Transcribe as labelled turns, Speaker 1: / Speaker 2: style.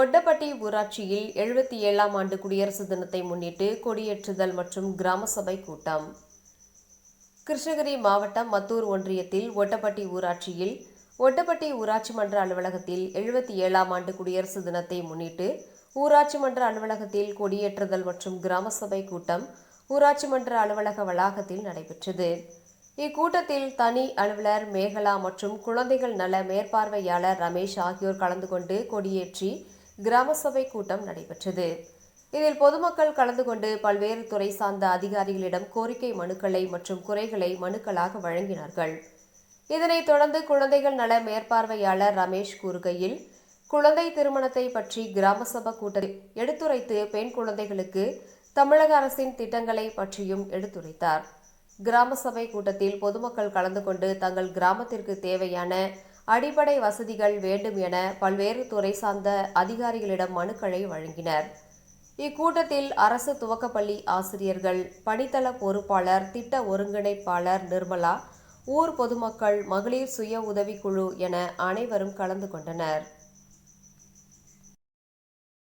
Speaker 1: ஒட்டப்பட்டி ஊராட்சியில் எழுபத்தி ஏழாம் ஆண்டு குடியரசு தினத்தை முன்னிட்டு கொடியேற்றுதல் மற்றும் கிராம சபை கூட்டம். கிருஷ்ணகிரி மாவட்டம் மத்தூர் ஒன்றியத்தில் ஒட்டப்பட்டி ஊராட்சியில் ஒட்டப்பட்டி ஊராட்சி மன்ற அலுவலகத்தில் எழுபத்தி ஏழாம் ஆண்டு குடியரசு தினத்தை முன்னிட்டு ஊராட்சி மன்ற அலுவலகத்தில் கொடியேற்றுதல் மற்றும் கிராம சபை கூட்டம் ஊராட்சி மன்ற அலுவலக வளாகத்தில் நடைபெற்றது. இக்கூட்டத்தில் தனி அலுவலர் மேகலா மற்றும் குழந்தைகள் நல மேற்பார்வையாளர் ரமேஷ் ஆகியோர் கலந்து கொண்டு கொடியேற்றி கிராம சபை கூட்டம் நடைபெற்றது. இதில் பொதுமக்கள் கலந்து கொண்டு பல்வேறு துறை சார்ந்த அதிகாரிகளிடம் கோரிக்கை மனுக்களை மற்றும் குறைகளை மனுக்களாக வழங்கினார்கள். இதனைத் தொடர்ந்து குழந்தைகள் நல மேற்பார்வையாளர் ரமேஷ் கூறுகையில் குழந்தை திருமணத்தை பற்றி கிராம சபை கூட்டத்தில் எடுத்துரைத்து பெண் குழந்தைகளுக்கு தமிழக அரசின் திட்டங்களை பற்றியும் எடுத்துரைத்தார். கிராம சபை கூட்டத்தில் பொதுமக்கள் கலந்து கொண்டு தங்கள் கிராமத்திற்கு தேவையான அடிப்படை வசதிகள் வேண்டும் என பல்வேறு துறை சார்ந்த அதிகாரிகளிடம் மனுக்களை வழங்கினர். இக்கூட்டத்தில் அரசு துவக்கப்பள்ளி ஆசிரியர்கள் பணித்தள பொறுப்பாளர் திட்ட ஒருங்கிணைப்பாளர் நிர்மலா ஊர் பொதுமக்கள் மகளிர் சுய உதவிக்குழு என அனைவரும் கலந்து கொண்டனர்.